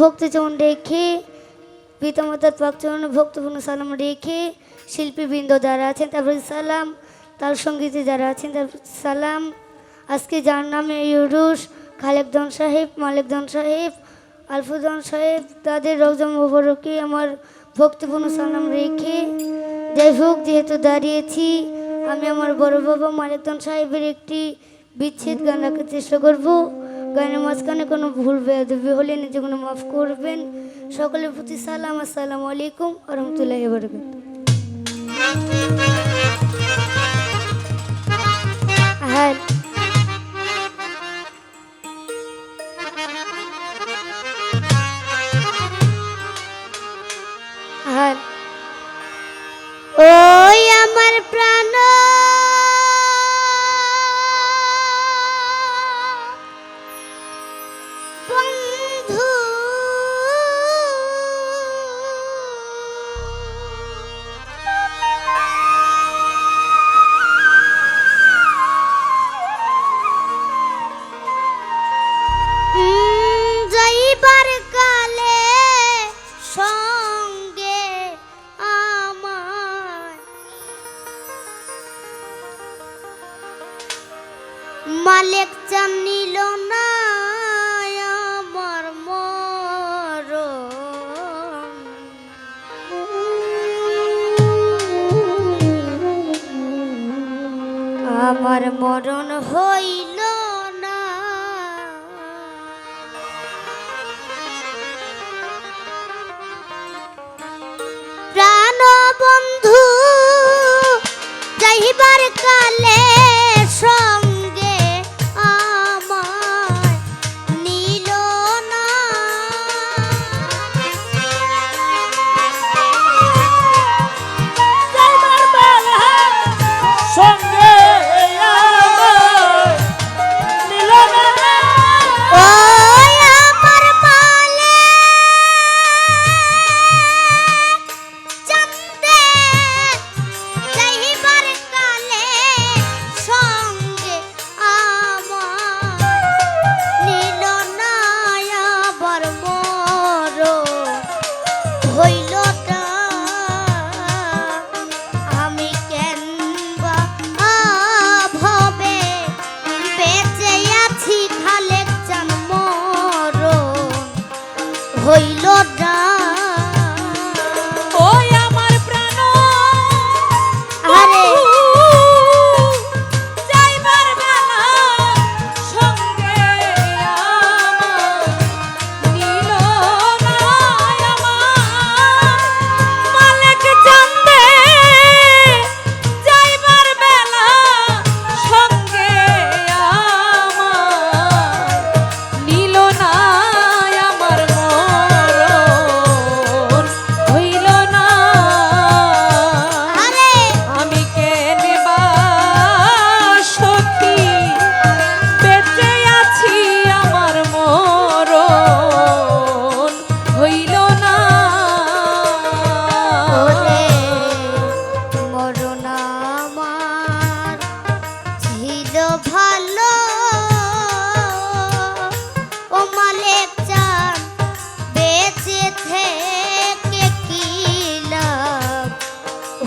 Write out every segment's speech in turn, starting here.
ভক্তিচরণ রেখে পিতামাতার পাকচরণে ভক্তপূর্ণ সালাম রেখে শিল্পীবৃন্দ যারা আছেন, তারপরে সালাম, তার সঙ্গীতে যারা আছেন, তারপর সালাম। আজকে যার নামে ইউরুস খালেকদন সাহেব মালেকদন সাহেব আলফুদন সাহেব, তাদের রোজা মোবারকে আমার ভক্তিপূর্ণ সালাম রেখে, যাই হোক, যেহেতু দাঁড়িয়েছি, আমি আমার বড় বাবা মালেকদন সাহেবের একটি বিচ্ছেদ গান রাখার চেষ্টা করব। গানের মাঝখানে কোনো ভুল বেদবি হলে কোনো মাফ করবেন। সকলের প্রতি সালাম, আসসালামু আলাইকুম রহমতুল্লাহ বরকাত আমার মরণ হইল।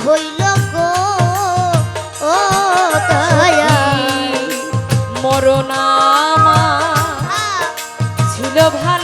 হইল গো ও দয়া মরণ ছিল ভালো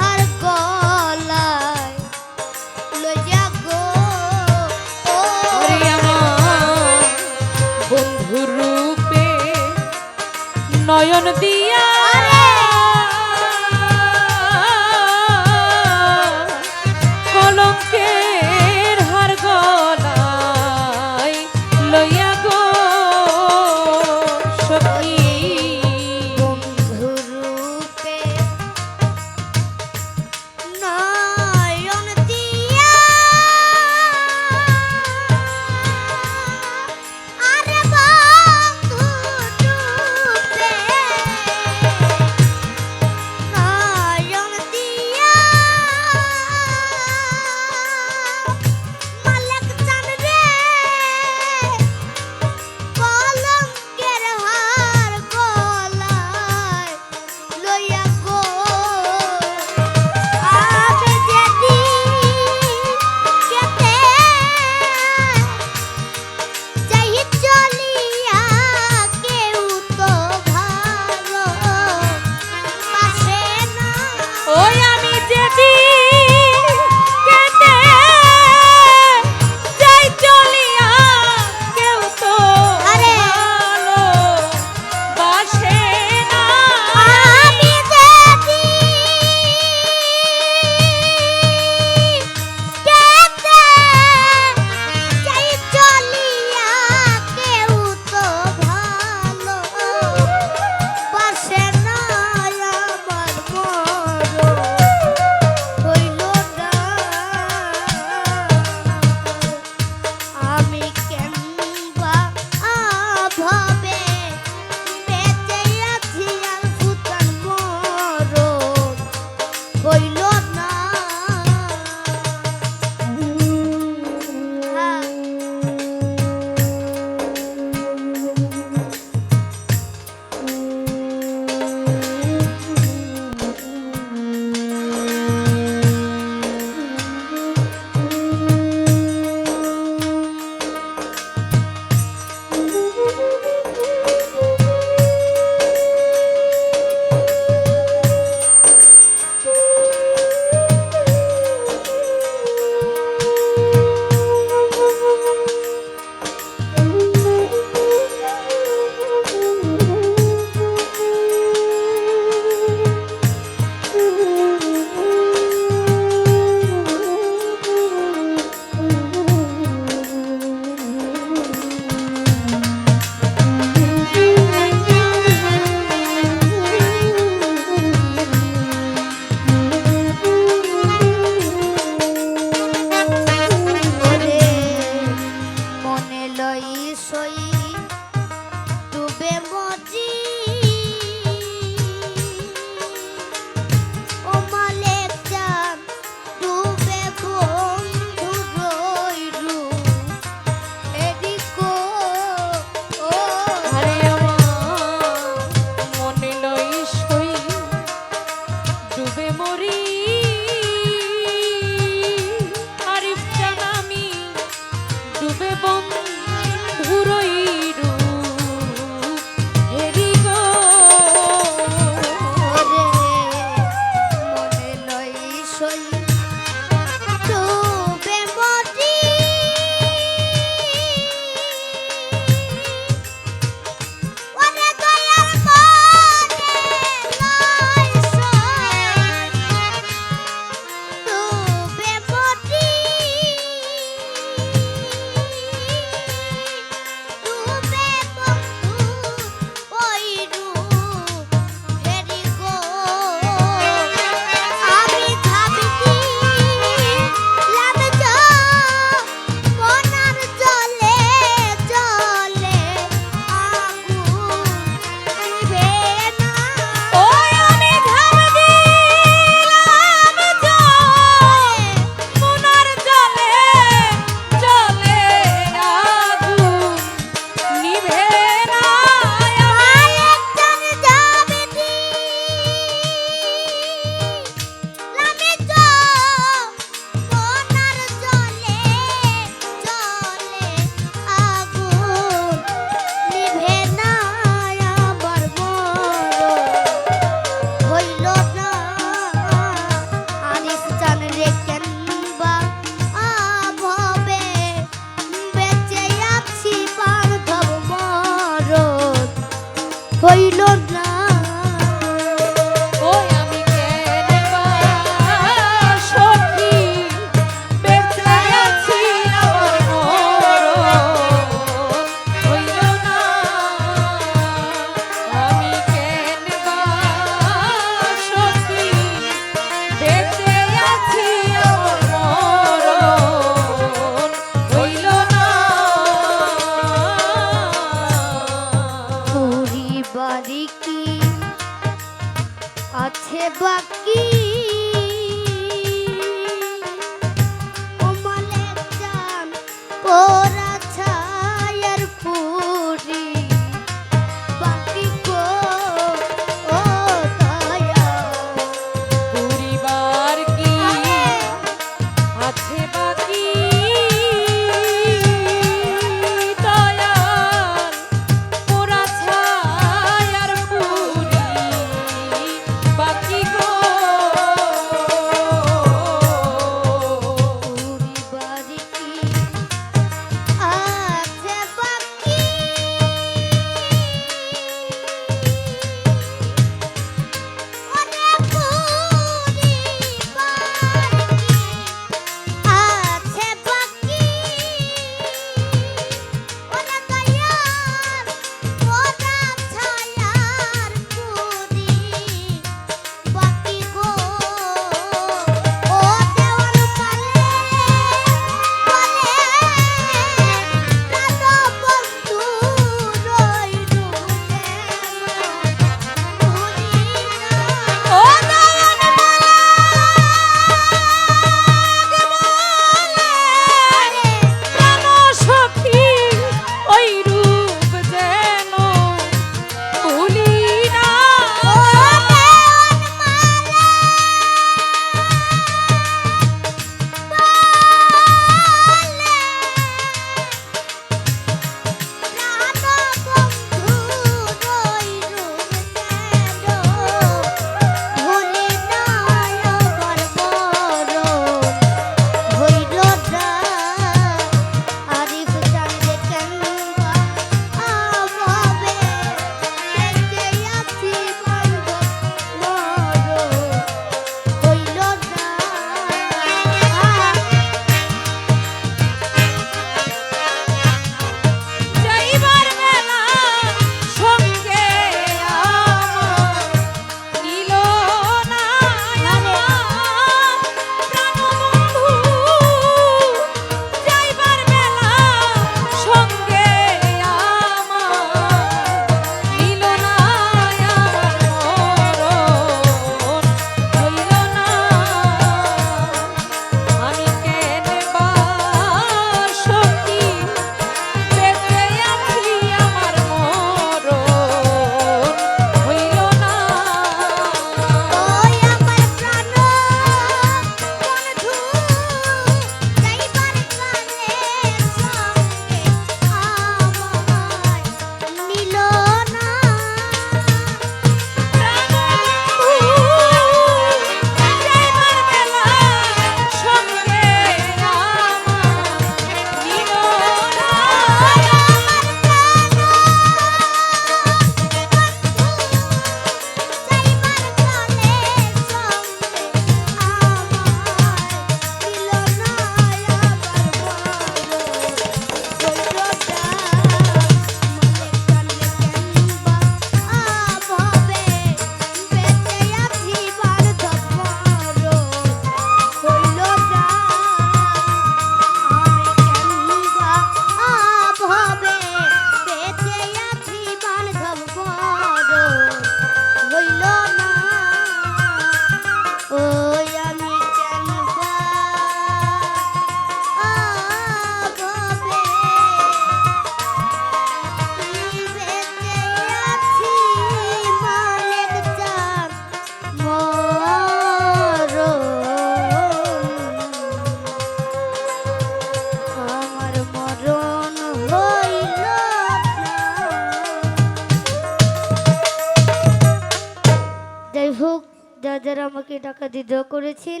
টাকা দিয়ে করেছেন।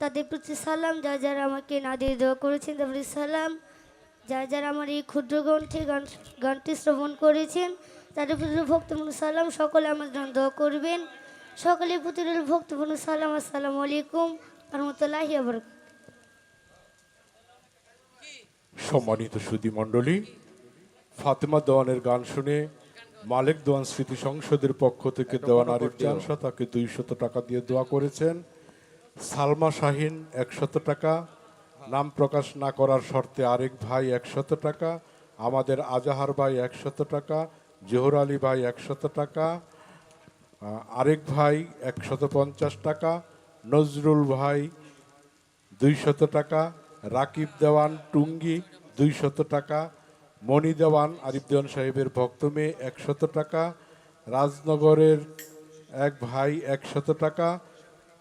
তাদের প্রতি সালাম যা যারা আমাকে না দিয়ে করেছেন, তাদের সালাম। যা যারা আমার এই ক্ষুদ্র গ্রন্থে গান গানটি শ্রবণ করেছেন, তাদের প্রতি ভক্তপূর্ণ সালাম। সকলে আমার জন্য দোয়া করবেন। সকলে প্রতি ভক্তপূর্ণ সালাম, আসসালামু আলাইকুম রহমতুল্লাহি আবার সম্মানিত সুদী মণ্ডলী, ফাতেমা দেওয়ানের গান শুনে মালিক দোয়ান স্মৃতি সংসদের পক্ষ থেকে দেওয়ান আরিফ জানসা তাকে দুইশত টাকা দিয়ে দোয়া করেছেন। সালমা শাহিন একশত টাকা নাম প্রকাশ না করার শর্তে আরেক ভাই একশত টাকা আমাদের আজাহার ভাই একশত টাকা জোহর আলী ভাই একশত টাকা আরেক ভাই একশত পঞ্চাশ টাকা নজরুল ভাই দুইশত টাকা রাকিব দেওয়ান টুঙ্গি দুইশত টাকা মণি দেওয়ান আরিফ দেওয়ান সাহেবের ভক্ত মেয়ে একশত টাকা, রাজনগরের এক ভাই একশত টাকা,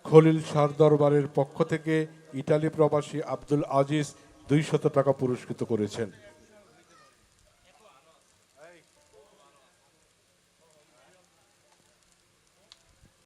খলিল সার দরবারের পক্ষ থেকে ইটালি প্রবাসী আব্দুল আজিজ দুইশত টাকা পুরস্কৃত করেছেন।